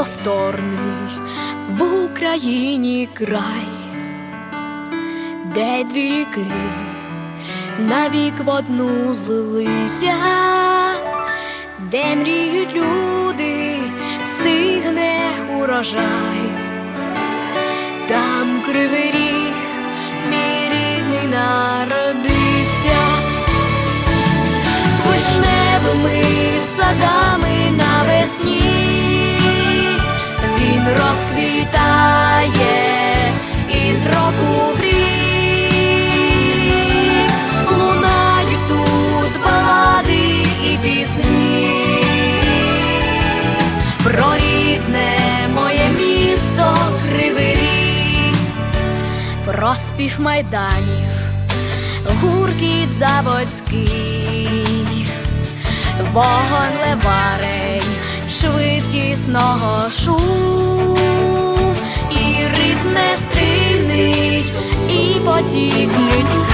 просторний в Україні край, де дві ріки навік в одну злилися, де мріють люди, стигне урожай, про спів майданів гуркіт заводський, вогонь леварень швидкісного шум, і ритм нестримний, і потік людський,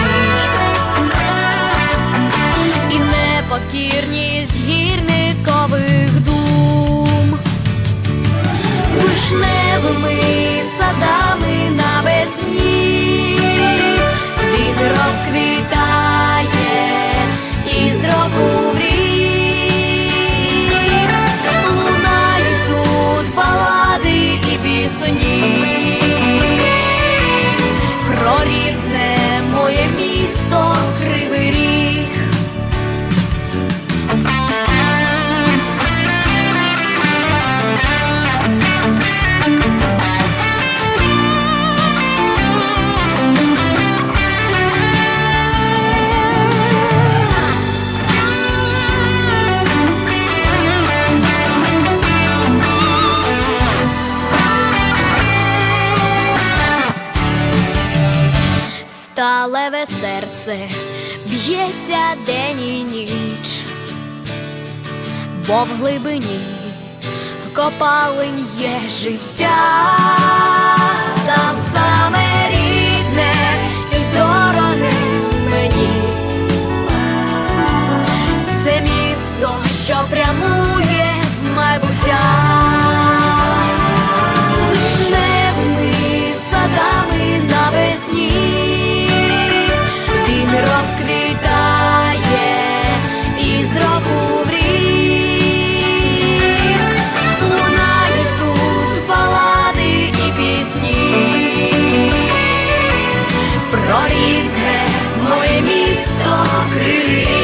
Сталеве серце б'ється день і ніч, бо в глибині копалень є життя, моє місто Кривий